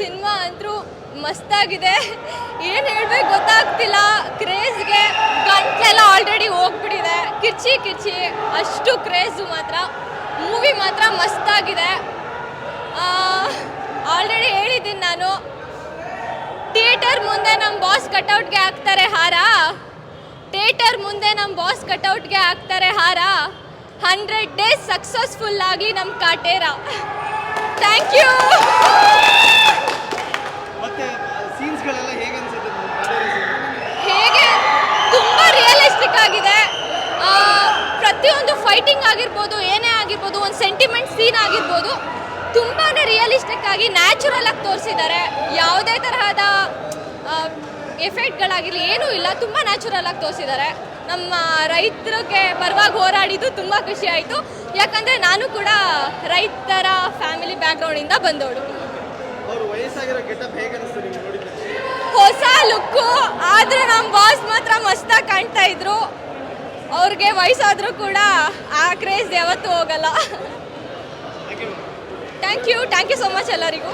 Cinema ಅಂತೂ ಮಸ್ತಾಗಿದೆ. ಏನು ಹೇಳ್ಬೇಕು ಗೊತ್ತಾಗ್ತಿಲ್ಲ. ಕ್ರೇಜ್ಗೆ ಗಂಟ್ಲೆಲ್ಲ ಆಲ್ರೆಡಿ ಹೋಗ್ಬಿಟ್ಟಿದೆ. ಕಿರ್ಚಿ ಕಿರ್ಚಿ ಅಷ್ಟು ಕ್ರೇಜು ಮಾತ್ರ. ಮೂವಿ ಮಾತ್ರ ಮಸ್ತಾಗಿದೆ. ಆಲ್ರೆಡಿ ಹೇಳಿದ್ದೀನಿ ನಾನು. ಥಿಯೇಟರ್ ಮುಂದೆ ನಮ್ಮ ಬಾಸ್ ಕಟೌಟ್ಗೆ ಹಾಕ್ತಾರೆ ಹಾರ? ಥಿಯೇಟರ್ ಮುಂದೆ ನಮ್ಮ ಬಾಸ್ ಕಟೌಟ್ಗೆ ಹಾಕ್ತಾರೆ ಹಾರ? ಹಂಡ್ರೆಡ್ ಡೇಸ್ ಸಕ್ಸಸ್ಫುಲ್ ಆಗಲಿ ನಮ್ಮ ಕಾಟೇರ. ಥ್ಯಾಂಕ್ ಯು ಆಗಿದೆ. ಪ್ರತಿಯೊಂದು ಫೈಟಿಂಗ್ ಆಗಿರ್ಬೋದು ಏನೇ ಆಗಿರ್ಬೋದು ಒಂದು ಸೆಂಟಿಮೆಂಟ್ ಸೀನ್ ಆಗಿರ್ಬೋದು ತುಂಬಾ ರಿಯಲಿಸ್ಟಿಕ್ ಆಗಿ ನ್ಯಾಚುರಲ್ ಆಗಿ ತೋರಿಸಿದ್ದಾರೆ. ಯಾವುದೇ ತರಹದ ಎಫೆಕ್ಟ್ಗಳಾಗಿರಲಿ ಏನೂ ಇಲ್ಲ ತುಂಬ ನ್ಯಾಚುರಲ್ ಆಗಿ ತೋರಿಸಿದ್ದಾರೆ. ನಮ್ಮ ರೈತರಿಗೆ ಪರವಾಗಿ ಹೋರಾಡಿದ್ದು ತುಂಬ ಖುಷಿ ಆಯಿತು. ಯಾಕಂದರೆ ನಾನು ಕೂಡ ರೈತರ ಫ್ಯಾಮಿಲಿ ಬ್ಯಾಕ್ಗ್ರೌಂಡಿಂದ ಬಂದವಳು. ಹೊಸ ಲುಕ್ಕು ಆದರೆ ನಮ್ಮ ಬಾಸ್ ಮಾತ್ರ ಮಸ್ತಾಗಿ ಕಾಣ್ತಾ ಇದ್ರು. ಅವ್ರಿಗೆ ವಯಸ್ಸಾದ್ರೂ ಕೂಡ ಆ ಕ್ರೇಜ್ ಯಾವತ್ತೂ ಹೋಗಲ್ಲ. Thank you thank you so much ಎಲ್ಲರಿಗೂ.